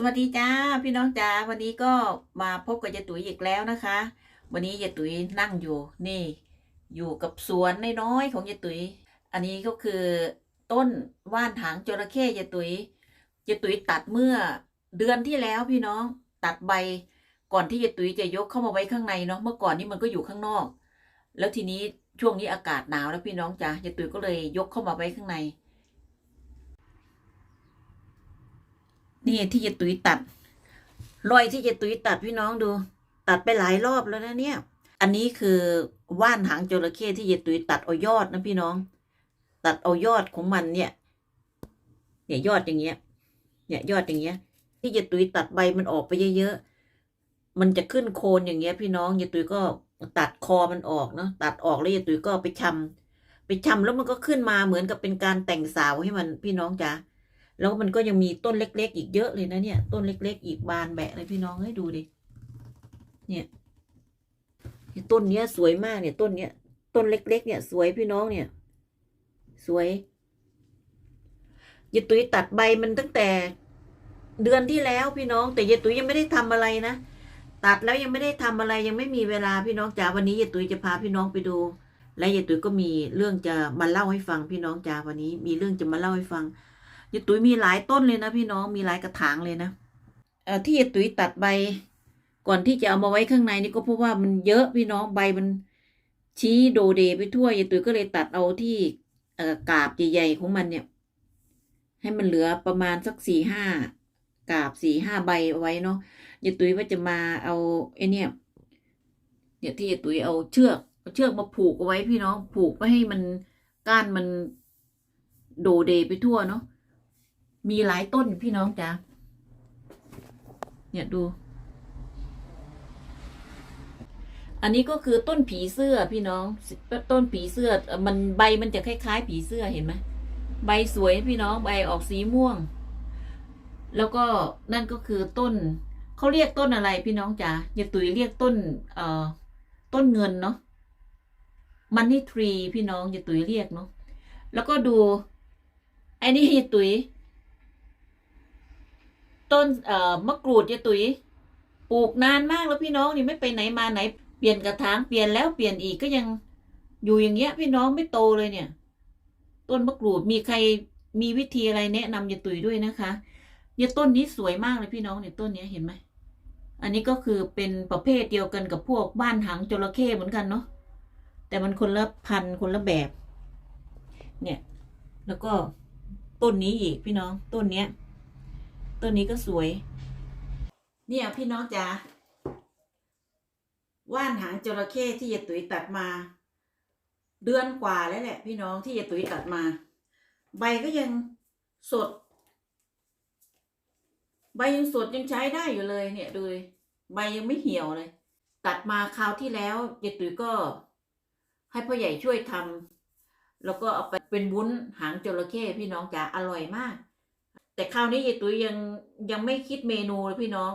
สวัสดีจ้าพี่น้องจ้าวันนี้ก็มาพบกับยายตุ๋ยอีกแล้วนะคะ วันนี้ยายตุ๋ยนั่งอยู่นี่ อยู่กับสวนน้อยๆของยายตุ๋ย อันนี้ก็คือต้นว่านหางจระเข้ยายตุ๋ยยายตุ๋ยตัดเมื่อเดือนที่แล้วพี่น้องตัดใบก่อนที่ยายตุ๋ยจะยกเข้ามาไว้ข้างในเนาะเมื่อก่อนนี้มันก็อยู่ข้างนอก แล้วทีนี้ช่วงนี้อากาศหนาวแล้วพี่น้องจ้ายายตุ๋ยก็เลยยกเข้ามาไว้ข้างใน นี่ที่ยายตุยตัด รอยที่ยายตุยตัดพี่น้องดู ตัดไปหลายรอบแล้วนะเนี่ย อันนี้คือว่านหางจระเข้ที่ยายตุยตัดเอายอดนะพี่น้อง ตัดเอายอดของมันเนี่ย เนี่ยยอดอย่างเงี้ย เนี่ยยอดอย่างเงี้ย ที่ยายตุยตัดใบมันออกไปเยอะๆ มันจะขึ้นโคนอย่างเงี้ย พี่น้องยายตุยก็ตัดคอมันออกเนาะตัดออกแล้วยายตุยก็ไปชำไปชำแล้วมันก็ขึ้นมาเหมือนกับเป็นการแต่งสาวให้มันพี่น้องจ๋า แล้วมันก็ยังมีต้นเล็ก ๆ อีกเยอะเลยนะเนี่ย ต้นเล็ก ๆ อีกบานแบะเลยพี่น้องให้ดูดิ เนี่ยต้นเนี้ยสวยมากเนี่ย ต้นเนี้ย ต้นเล็ก ๆ เนี่ย สวยพี่น้องเนี่ย สวยยายตุ้ยตัดใบมันตั้งแต่เดือนที่แล้วพี่น้อง แต่ยายตุ้ยยังไม่ได้ทำอะไรนะตัดแล้วยังไม่ได้ทำอะไรยังไม่มีเวลาพี่น้องจ๋าวันนี้ยายตุ้ยจะพาพี่น้องไปดู และยายตุ้ยก็มีเรื่องจะมาเล่าให้ฟังพี่น้องจ๋าวันนี้ มีเรื่องจะมาเล่าให้ฟัง ยายตุ๋ยมีหลายต้นเลยนะพี่น้องมีหลายกระถางเลยนะเอ่อที่ยายตุ๋ยตัดใบ ก่อนที่จะเอามาไว้ข้างในนี่ก็เพราะว่ามันเยอะพี่น้องใบมันชี้โดเดไปทั่วยายตุ๋ยก็เลยตัดเอาที่เอ่อกาบใหญ่ๆของมันเนี่ย ให้มันเหลือประมาณสักสี่ห้ากาบสี่ห้าใบเอาไว้เนาะยายตุ๋ยว่าจะมาเอาไอเนี่ยเนี่ยที่ยายตุ๋ยเอาเชือกเอาเชือกมาผูกเอาไว้พี่น้องผูกไม่ให้มันก้านมันโดเดไปทั่วเนาะ มีหลายต้นพี่น้องจ้ะเนี่ยดู อันนี้ก็คือต้นผีเสื้อพี่น้อง ต้นผีเสื้อ มันใบมันจะคล้ายๆ ผีเสื้อเห็นไหมใบสวยพี่น้องใบออกสีม่วง แล้วก็นั่นก็คือต้นเขาเรียกต้นอะไรพี่น้องจ๋าอย่าตุ๋ยเรียกต้น เอ่อ ต้นเงินเนาะมันนี่ทรีพี่น้องอย่าตุ๋ยเรียกเนาะแล้วก็ดูไอ้นี่อย่าตุ๋ย ต้นเอ่อมะกรูดยายตุ๋ยปลูกนานมากแล้วพี่น้องนี่ไม่ไปไหนมาไหน เปลี่ยนกระถางเปลี่ยนแล้วเปลี่ยนอีกก็ยังอยู่อย่างเงี้ย พี่น้องไม่โตเลยเนี่ย ต้นมะกรูดมีใครมีวิธีอะไรแนะนำยายตุ๋ยด้วยนะคะเนี่ยต้นนี้สวยมากเลยพี่น้องเนี่ยต้นเนี้ยเห็นไหมอันนี้ก็คือเป็นประเภทเดียวกันกับพวกบ้านหางจระเข้เหมือนกันเนาะแต่มันคนละพันคนละแบบ เนี่ย แล้วก็ต้นนี้อีกพี่น้องต้นเนี้ย ต้นนี้ก็สวย เนี่ยพี่น้องจ๋าว่านหางจระเข้ที่ยายตุ๋ยตัดมา เดือนกว่าแล้วแหละ พี่น้องที่ยายตุ๋ยตัดมา ใบก็ยังสด ใบยังสดยังใช้ได้อยู่เลย เนี่ยดูดิใบยังไม่เหี่ยวเลย ตัดมาคราวที่แล้วยายตุ๋ยก็ ให้พ่อใหญ่ช่วยทำแล้วก็เอาไปเป็นวุ้นหางจระเข้พี่น้องจ๋าอร่อยมาก แต่คราวนี้ยายตุ้ยยังยังไม่คิดเมนูเลยพี่น้อง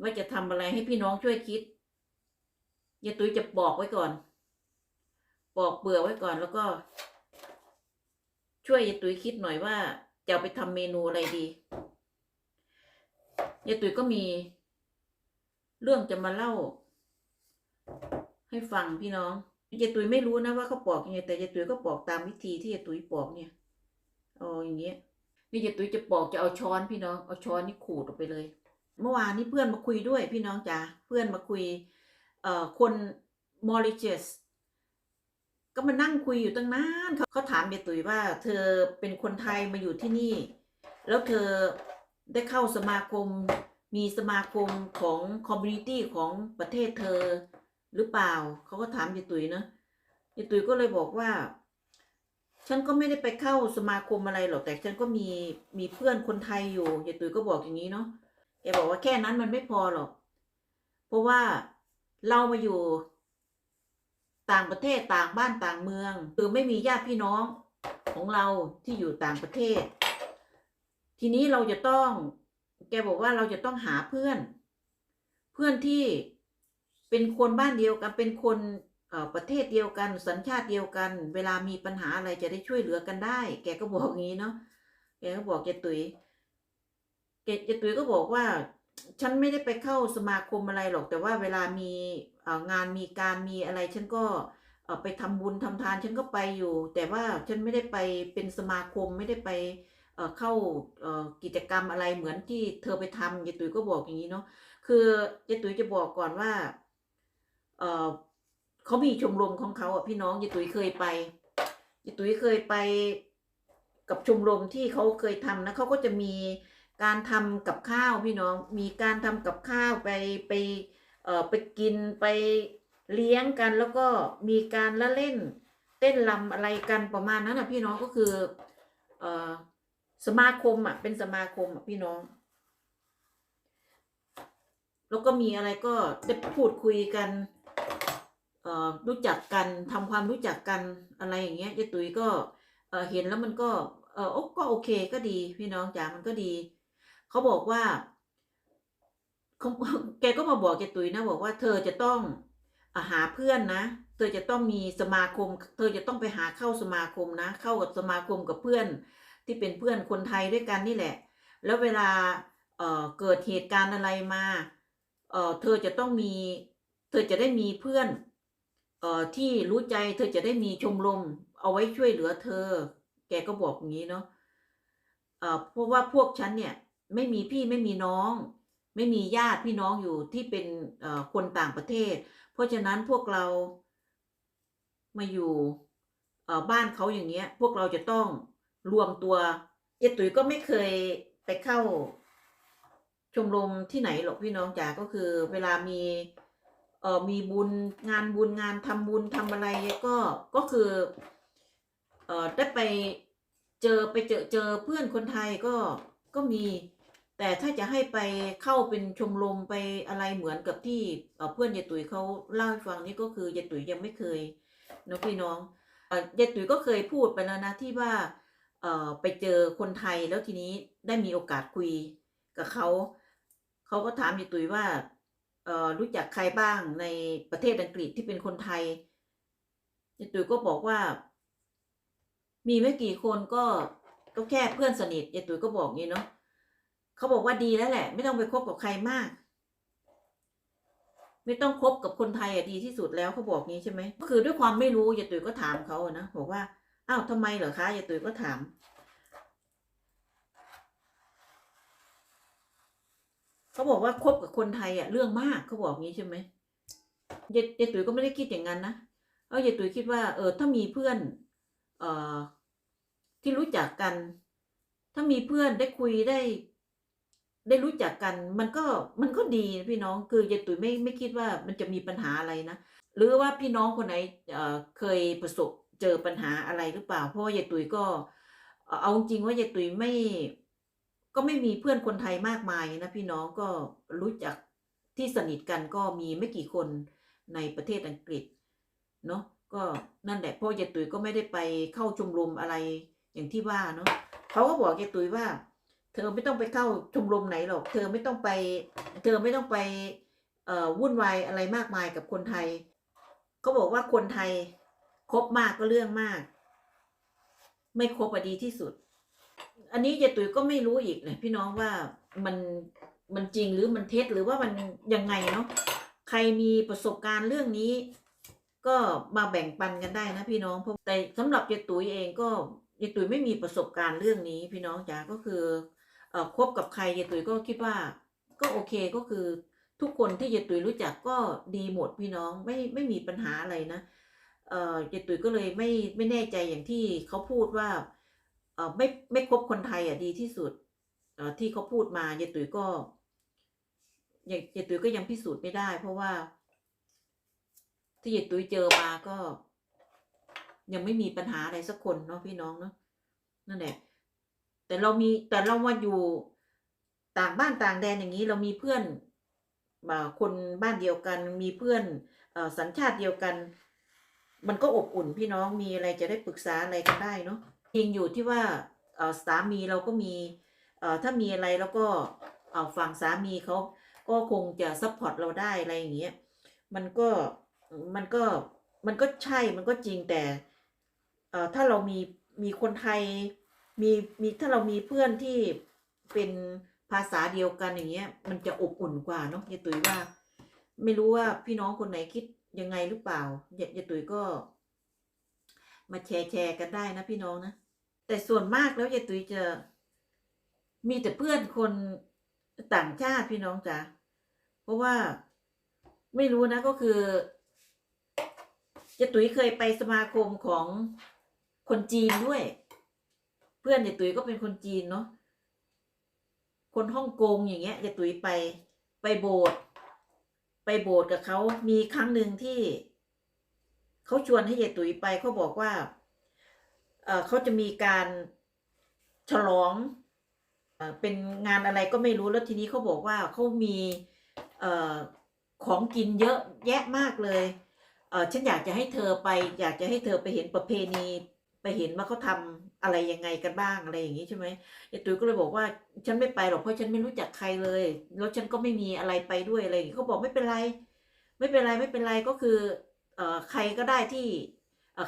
ว่าจะทำอะไรให้พี่น้องช่วยคิดยายตุ้ยจะปอกไว้ก่อน ปอกเปลือกไว้ก่อนแล้วก็ ช่วยยายตุ้ยคิดหน่อยว่าจะไปทำเมนูอะไรดียายตุ้ยก็มี เรื่องจะมาเล่า ให้ฟังพี่น้องยายตุ้ยไม่รู้นะว่าเขาปอกยังไงแต่ยายตุ้ยก็ปอกตามวิธีที่ยายตุ้ยปอกเนี่ย เอาอย่างเงี้ย นี่ยายตุ้ยจะปอกจะเอาช้อนพี่น้องเอาช้อนนี่ขูดออกไปเลย เมื่อวานนี้เพื่อนมาคุยด้วยพี่น้องจ๋าเพื่อนมาคุยเอ่อคนมอริเชสก็มานั่งคุยอยู่ตั้งนานเขาเขาถามยายตุ้ยว่า เธอเป็นคนไทยมาอยู่ที่นี่ แล้วเธอได้เข้าสมาคม มีสมาคมของคอมมูนิตี้ของประเทศเธอหรือเปล่า เขาก็ถามยายตุยเนอะยายตุยก็เลยบอกว่า ฉันก็ไม่ได้ไปเข้าสมาคมอะไรหรอกแต่ฉันก็มีมีเพื่อนคนไทยอยู่ยายตุ้ยก็บอกอย่างนี้เนาะแกบอกว่าแค่นั้นมันไม่พอหรอก เพราะว่าเรามาอยู่ ต่างประเทศต่างบ้านต่างเมือง คือไม่มีญาติพี่น้องของเราที่อยู่ต่างประเทศ ทีนี้เราจะต้อง แกบอกว่าเราจะต้องหาเพื่อน เพื่อนที่เป็นคนบ้านเดียวกันเป็นคน ประเทศเดียวกันสัญชาติเดียวกัน เวลามีปัญหาอะไรจะได้ช่วยเหลือกันได้ แกก็บอกงี้เนาะแกก็บอกแกตุยเกยายตุ๋ยก็บอกว่า ฉันไม่ได้ไปเข้าสมาคมอะไรหรอก แต่ว่าเวลามีงานมีการมีอะไร ฉันก็ไปทำบุญทำทานฉันก็ไปอยู่ แต่ว่าฉันไม่ได้ไปเป็นสมาคมไม่ได้ไปเข้ากิจกรรมอะไรเหมือนที่เธอไปทำยายตุ๋ยก็บอกอย่างนี้เนาะคือยายตุ๋ยจะบอกก่อนว่า เขามีชมรมของเขาอะพี่น้องยายตุ๋ยเคยไปยายตุ๋ยเคยไปกับชมรมที่เขาเคยทำนะเขาก็จะมีการทำกับข้าวพี่น้องมีการทำกับข้าวไปไปเอ่อไปกินไปเลี้ยงกันแล้วก็มีการละเล่น เต้นรำอะไรกันประมาณนั้นอะพี่น้องก็คือเอ่อสมาคมอะเป็นสมาคมอะพี่น้อง แล้วก็มีอะไรก็ได้พูดคุยกัน รู้จักกันทำความรู้จักกันอะไรอย่างเงี้ยยายตุ๋ยก็เห็นแล้วมันก็เออก็โอเคก็ดี พี่น้องจ๋ามันก็ดี เขาบอกว่าเขาแกก็มาบอกยายตุ๋ยนะบอกว่าเธอจะต้องอหาเพื่อนนะ เธอจะต้องมีสมาคม เธอจะต้องไปหาเข้าสมาคมนะ เข้ากับสมาคมกับเพื่อน ที่เป็นเพื่อนคนไทยด้วยกันนี่แหละ แล้วเวลาเเกิดเหตุการณ์อะไรมาเเธอจะต้องมี เธอจะได้มีเพื่อน ที่รู้ใจเธอจะได้มีชมรมเอาไว้ช่วยเหลือเธอ แกก็บอกอย่างนี้เนาะเพราะว่าพวกฉันเนี่ยไม่มีพี่ไม่มีน้อง ไม่มีญาติพี่น้องอยู่ที่เป็นคนต่างประเทศ เพราะฉะนั้นพวกเรามาอยู่บ้านเขาอย่างเงี้ย พวกเราจะต้องรวมตัวเจตุ๋ยก็ไม่เคยไปเข้าชมรมที่ไหนหรอกพี่น้องจ๋าก็คือเวลามี เออมีบุญงานบุญงานทำบุญทำอะไรก็ก็คือเอ่อได้ไปเจอไปเจอเจอเพื่อนคนไทยก็ก็มี แต่ถ้าจะให้ไปเข้าเป็นชมรมไปอะไรเหมือนกับที่เเพื่อนยายตุ๋ยเขาเล่าให้ฟังนี่ก็คือยายตุ๋ยยังไม่เคยเนอะพี่น้องเอ่อยายตุ๋ยก็เคยพูดไปแล้วนะที่ว่าเอ่อไปเจอคนไทยแล้วทีนี้ได้มีโอกาสคุยกับเขาเขาก็ถามยายตุ๋ยว่า รู้จักใครบ้างในประเทศอังกฤษที่เป็นคนไทยยตุ๋ยก็บอกว่า มีไม่กี่คนก็ก็แค่เพื่อนสนิทยายตุ๋ยก็บอกงี้เนาะเขาบอกว่าดีแล้วแหละ ไม่ต้องไปคบกับใครมาก ไม่ต้องคบกับคนไทยอะดีที่สุดแล้วเขาบอกงี้ใช่ไหมก็คือด้วยความไม่รู้ยายตุ๋ยก็ถามเขาอะนะบอกว่าอ้าวทำไมเหรอคะยายตุ๋ยก็ถาม เขาบอกว่าคบกับคนไทยอะเรื่องมากเขาบอกงี้ใช่ไหมยายยายตุ๋ยก็ไม่ได้คิดอย่างนั้นนะเออยายตุ๋ยคิดว่าเออถ้ามีเพื่อน เอ่อที่รู้จักกัน ถ้ามีเพื่อนได้คุยได้ ได้รู้จักกัน มันก็มันก็ดีพี่น้องคือยายตุ๋ยไม่ไม่คิดว่ามันจะมีปัญหาอะไรนะหรือว่าพี่น้องคนไหนเอ่อเคยประสบเจอปัญหาอะไรหรือเปล่า เพราะว่ายายตุ๋ยก็เอ่อเอาจริงว่ายายตุ๋ยไม่ ก็ไม่มีเพื่อนคนไทยมากมายนะพี่น้องก็รู้จักที่สนิทกันก็มีไม่กี่คนในประเทศอังกฤษเนาะก็นั่นแหละพราะยายตุ๋ยก็ไม่ได้ไปเข้าชมรมอะไรอย่างที่ว่าเนาะเขาก็บอกยายตุ๋ยว่า เธอไม่ต้องไปเข้าชมรมไหนหรอก เธอไม่ต้องไป เธอไม่ต้องไปเอ่อวุ่นวายอะไรมากมายกับคนไทยเขาบอกว่าคนไทยคบมากก็เรื่องมาก ไม่คบอะดีที่สุด อันนี้ยายตุ๋ยก็ไม่รู้อีกเลยพี่น้องว่ามันมันจริงหรือมันเท็จหรือว่ามันยังไงเนาะใครมีประสบการณ์เรื่องนี้ ก็มาแบ่งปันกันได้นะพี่น้องเพราะแต่สำหรับยายตุ๋ยเองก็ยายตุ๋ยไม่มีประสบการณ์เรื่องนี้ พี่น้องจ๋าก็คือเอ่อคบกับใครยายตุ๋ยก็คิดว่า ก็โอเคก็คือทุกคนที่ยายตุ๋ยรู้จักก็ดีหมดพี่น้องไม่ไม่มีปัญหาอะไรนะเอ่อยายตุ๋ยก็เลยไม่ไม่แน่ใจอย่างที่เขาพูดว่า เออไม่ไม่คบคนไทยอะดีที่สุด เออที่เขาพูดมายายตุ๋ยก็ยายยายตุ๋ยก็ยังพิสูจน์ไม่ได้ เพราะว่า ที่ยายตุ๋ยเจอมาก็ ยังไม่มีปัญหาอะไรสักคนเนาะพี่น้องเนาะนั่นแหละ แต่เรามีแต่เรามาอยู่ต่างบ้านต่างแดนอย่างนี้เรามีเพื่อนอ่าคนบ้านเดียวกันมีเพื่อนสัญชาติเดียวกัน มันก็อบอุ่นพี่น้องมีอะไรจะได้ปรึกษาอะไรกันได้เนาะ จริงอยู่ที่ว่าสามีเราก็มีถ้ามีอะไรแล้วก็เอ่อฝั่งสามีเขาก็คงจะซัพพอร์ตเราได้อะไรอย่างเงี้ยมันก็มันก็มันก็ใช่มันก็จริงแต่ถ้าเรามีมีคนไทยมีมีถ้าเรามีเพื่อนที่เป็นภาษาเดียวกันอย่างเงี้ย มันจะอบอุ่นกว่าเนาะยายตุ๋ยว่า ไม่รู้ว่าพี่น้องคนไหนคิดยังไงหรือเปล่ายายยายตุ๋ยก็ มาแชร์แชร์กันได้นะพี่น้องนะ แต่ส่วนมากแล้วยายตุ๋ยจะมีแต่เพื่อนคนต่างชาติพี่น้องจ๋าเพราะว่าไม่รู้นะก็คือยายตุ๋ยเคยไปสมาคมของคนจีนด้วย เพื่อนยายตุ๋ยก็เป็นคนจีนเนาะคนฮ่องกงอย่างเงี้ยยายตุ๋ยไปไปโบสถ์ไปโบสถ์กับเขามีครั้งหนึ่งที่เขาชวนให้ยายตุ๋ยไปเขาบอกว่า เขาจะมีการฉลองเป็นงานอะไรก็ไม่รู้แล้วทีนี้เขาบอกว่าเขามีอของกินเยอะแยะมากเลยเออฉันอยากจะให้เธอไป อยากจะให้เธอไปเห็นประเพณีไปเห็นว่าเขาทำอะไรยังไงกันบ้างอะไรอย่างนี้ใช่ไหมยายตุ้ยก็เลยบอกว่าฉันไม่ไปหรอกเพราะฉันไม่รู้จักใครเลยแล้วฉันก็ไม่มีอะไรไปด้วยอะไรอย่างนี้เขาบอกไม่เป็นไร ไม่เป็นไรไม่เป็นไรก็คือเออใครก็ได้ที่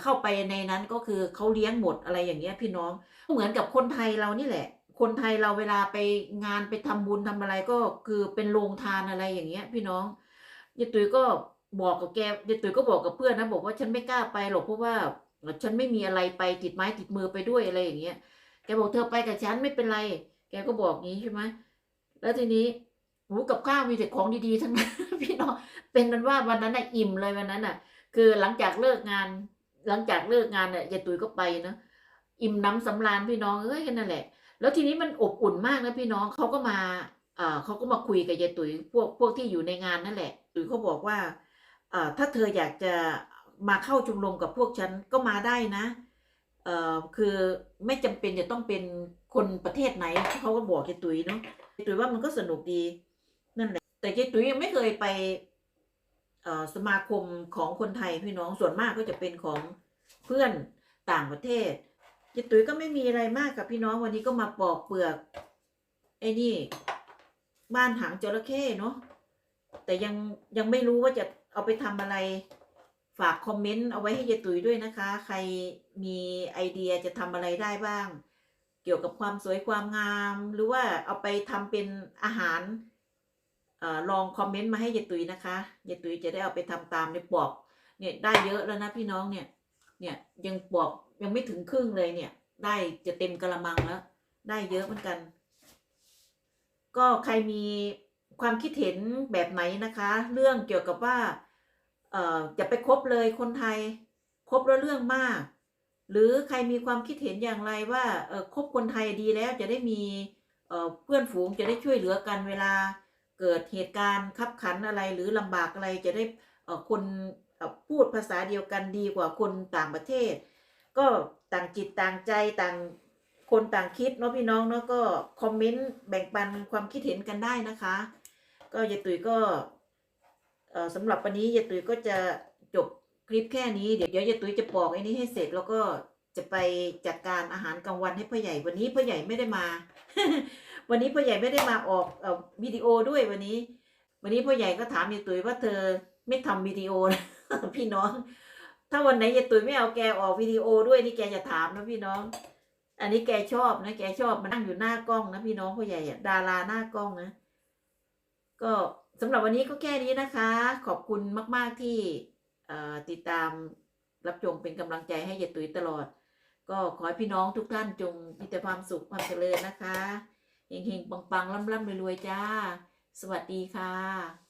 เข้าไปในนั้นก็คือเขาเลี้ยงหมดอะไรอย่างเงี้ยพี่น้องเหมือนกับคนไทยเรานี่แหละ คนไทยเราเวลาไปงานไปทำบุญทำอะไรก็คือเป็นโรงทานอะไรอย่างเงี้ย พี่น้องยายตุ้ยก็บอกกับแกยายตุ้ยก็บอกกับเพื่อนนะบอกว่าฉันไม่กล้าไปหรอกเพราะว่าฉันไม่มีอะไรไปติดไม้ติดมือไปด้วยอะไรอย่างเงี้ยแกบอกเธอไปกับฉันไม่เป็นไร แกก็บอกงี้ใช่ไหมแล้วทีนี้หูกับข้าวมีแต่ของดีๆทั้งนั้นพี่น้องเป็นนั้นว่าวันนั้นน่ะอิ่มเลยวันนั้นน่ะ คือหลังจากเลิกงาน หลังจากเลิกงานเนี่ยยายตุ้ยก็ไปนะอิ่มน้ำสำราญพี่น้องเอ้ยกันนั่นแหละ แล้วทีนี้มันอบอุ่นมากนะพี่น้องเขาก็มาเอ่อเขาก็มาคุยกับยายตุ๋ยพวกพวกที่อยู่ในงานนั่นแหละตุ๋ยเขาบอกว่าเอ่อถ้าเธออยากจะมาเข้าชมรมกับพวกฉันก็มาได้นะเอ่อคือไม่จำเป็นจะต้องเป็นคนประเทศไหนเขาก็บอกยายตุ๋ยเนาะยายตุ๋ยว่ามันก็สนุกดีนั่นแหละแต่ยายตุ๋ยยังไม่เคยไป สมาคมของคนไทยพี่น้องส่วนมากก็จะเป็นของเพื่อนต่างประเทศยายตุ๋ยก็ไม่มีอะไรมากกับพี่น้องวันนี้ก็มาปอกเปลือกไอ้นี่ บ้านหางจระเข้เนาะแต่ยังยังไม่รู้ว่าจะเอาไปทำอะไรฝากคอมเมนต์เอาไว้ให้ยายตุ๋ยด้วยนะคะ ใครมีไอเดียจะทำอะไรได้บ้าง เกี่ยวกับความสวยความงาม หรือว่าเอาไปทำเป็นอาหาร ลองคอมเมนต์มาให้ยายตุยนะคะยายตุยจะได้เอาไปทำตามในปอกเนี่ยได้เยอะแล้วนะพี่น้องเนี่ย เนี่ยยังปอกยังไม่ถึงครึ่งเลยเนี่ย ได้จะเต็มกระมังแล้ว ได้เยอะเหมือนกัน ก็ใครมีความคิดเห็นแบบไหนนะคะ เรื่องเกี่ยวกับว่าเอ่อจะไปคบเลยคนไทยคบแล้วเรื่องมาก หรือใครมีความคิดเห็นอย่างไรว่าเออคบคนไทยดีแล้วจะได้มีเอ่อเพื่อนฝูงจะได้ช่วยเหลือกันเวลา เกิดเหตุการณ์ขับขันอะไรหรือลำบากอะไรจะได้คนพูดภาษาเดียวกันดีกว่าคนต่างประเทศ ก็ต่างจิตต่างใจต่างคนต่างคิดเนาะพี่น้องเนาะก็คอมเมนต์แบ่งปันความคิดเห็นกันได้นะคะ ก็ยายตุ๋ยก็สำหรับวันนี้ยายตุ๋ยก็จะจบคลิปแค่นี้เดี๋ยวยายตุ๋ยจะปอกไอ้นี้ให้เสร็จแล้วก็จะไปจัดการอาหารกลางวันให้พ่อใหญ่วันนี้พ่อใหญ่ไม่ได้มา วันนี้พ่อใหญ่ไม่ได้มาออกเอ่อวิดีโอด้วยวันนี้ วันนี้พ่อใหญ่ก็ถามยายตุ๋ยว่าเธอไม่ทำวิดีโอนะพี่น้อง ถ้าวันไหนยายตุ๋ยไม่เอาแกออกวิดีโอด้วยนี่แกจะถามนะพี่น้อง อันนี้แกชอบนะแกชอบมานั่งอยู่หน้ากล้องนะพี่น้องพ่อใหญ่ดาราหน้ากล้องนะก็สำหรับวันนี้ก็แค่นี้นะคะ ขอบคุณมากๆที่ติดตามรับชมเป็นกำลังใจให้ยายตุ๋ยตลอด ก็ขอให้พี่น้องทุกท่านจงมีแต่ความสุขความเจริญนะคะ เฮงๆปังๆล่ำๆรวยๆจ้า สวัสดีค่ะ